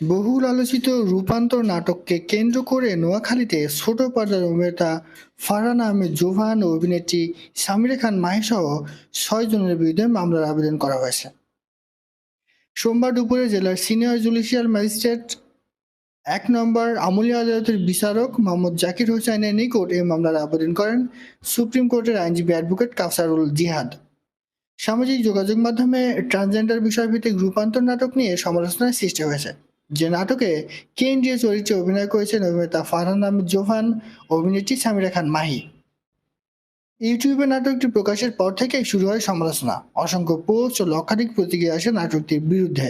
বহুল আলোচিত রূপান্তর নাটককে কেন্দ্র করে নোয়াখালীতে ছোট পর্দার অভিনেতা ফারহান আহমেদ জোভান ও অভিনেত্রী সামিরা খান মাহিসহ ছয় জনের বিরুদ্ধে মামলার আবেদন করা হয়েছে। সোমবার দুপুরে জেলার সিনিয়র জুডিশিয়াল ম্যাজিস্ট্রেট এক নম্বর আমলিয়া আদালতের বিচারক মোহাম্মদ জাকির হোসাইনের নিকট এই মামলার আবেদন করেন সুপ্রিম কোর্টের আইনজীবী অ্যাডভোকেট কাফসারুল জিহাদ। সামাজিক যোগাযোগ মাধ্যমে ট্রান্সজেন্ডার বিষয়ভিত্তিক রূপান্তর নাটক নিয়ে সমালোচনার সৃষ্টি হয়েছে। যে নাটকে কেন্দ্রীয় চরিত্রে অভিনয় করেছেন অভিনেতা ফারহান আহমেদ জোহান, অভিনেত্রী সামিরা খান মাহি। ইউটিউবে নাটকটি প্রকাশের পর থেকেই শুরু হয় সমালোচনা। অসংখ্য পোস্ট ও লক্ষাধিক প্রতিক্রিয়া আসে নাটকটির বিরুদ্ধে।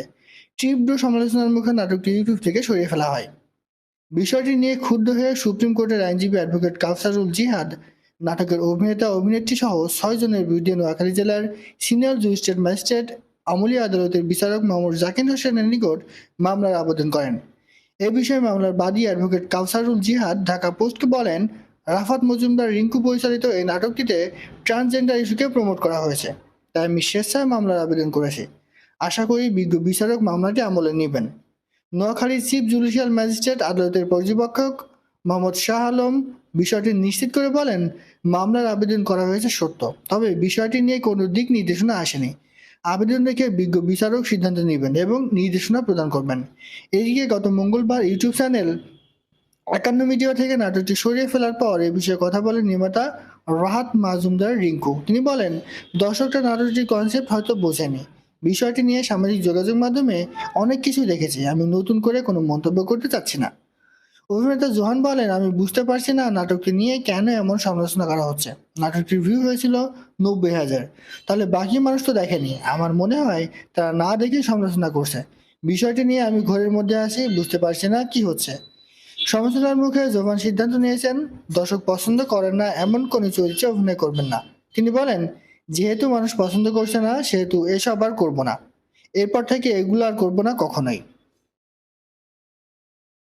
তীব্র সমালোচনার মুখে নাটকটি ইউটিউব থেকে সরিয়ে ফেলা হয়। বিষয়টি নিয়ে ক্ষুব্ধ হয়ে সুপ্রিম কোর্টের আইনজীবী অ্যাডভোকেট কাউসারুল জিহাদ, নাটকের অভিনেতা অভিনেত্রী সহ ছয় জনের বিরুদ্ধে নোয়াখালী জেলার সিনিয়র ম্যাজিস্ট্রেট আমলিয়া আদালতের বিচারক মোহাম্মদ জাকির হোসেনের নিকট মামলার আবেদন করেন। এ বিষয়ে মামলার বাদী অ্যাডভোকেট কাউসারুল জিহাদ ঢাকা পোস্টকে বলেন, রাফাত মজুমদার রিঙ্কু পরিচালিত এই নাটকটিতে ট্রান্সজেন্ডার ইস্যুকে প্রমোট করা হয়েছে। তাই আমি স্বেচ্ছায় মামলার আবেদন করেছি। আশা করি বিজ্ঞ বিচারক মামলাটি আমলে নেবেন। নোয়াখালীর চিফ জুডিশিয়াল ম্যাজিস্ট্রেট আদালতের পর্যবেক্ষক মোহাম্মদ শাহ আলম বিষয়টি নিশ্চিত করে বলেন, মামলার আবেদন করা হয়েছে সত্য। তবে বিষয়টি নিয়ে কোনো দিক নির্দেশনা আসেনি। আবেদন রেখে বিজ্ঞ বিচারক সিদ্ধান্ত নেবেন এবং নির্দেশনা প্রদান করবেন। এদিকে গত মঙ্গলবার ইউটিউব চ্যানেল একান্ন মিডিয়া থেকে নাটকটি সরিয়ে ফেলার পর এ বিষয়ে কথা বলেন নির্মাতা রাহাত মাজুমদার রিঙ্কু। তিনি বলেন, দর্শকরা নাটকটির কনসেপ্ট হয়তো বোঝেনি। বিষয়টি নিয়ে সামাজিক যোগাযোগ মাধ্যমে অনেক কিছু দেখেছি। আমি নতুন করে কোনো মন্তব্য করতে চাচ্ছি না। অভিনেতা জোহান বলেন, আমি বুঝতে পারছি না নাটকটি নিয়ে কেন এমন সমালোচনা করা হচ্ছে। নাটকটির ভিউ হয়েছিল নব্বই হাজার। তাহলে বাকি মানুষ তো দেখেনি। আমার মনে হয় তারা না দেখে সমালোচনা করছে। বিষয়টি নিয়ে আমি ঘরের মধ্যে আছি, বুঝতে পারছি না কি হচ্ছে। সমালোচনার মুখে জোহান সিদ্ধান্ত নিয়েছেন, দর্শক পছন্দ করেন না এমন কোনো চরিত্রে অভিনয় করবেন না। তিনি বলেন, যেহেতু মানুষ পছন্দ করছে না, সেহেতু এসব আর করব না। এরপর থেকে এগুলো আর করব না কখনোই।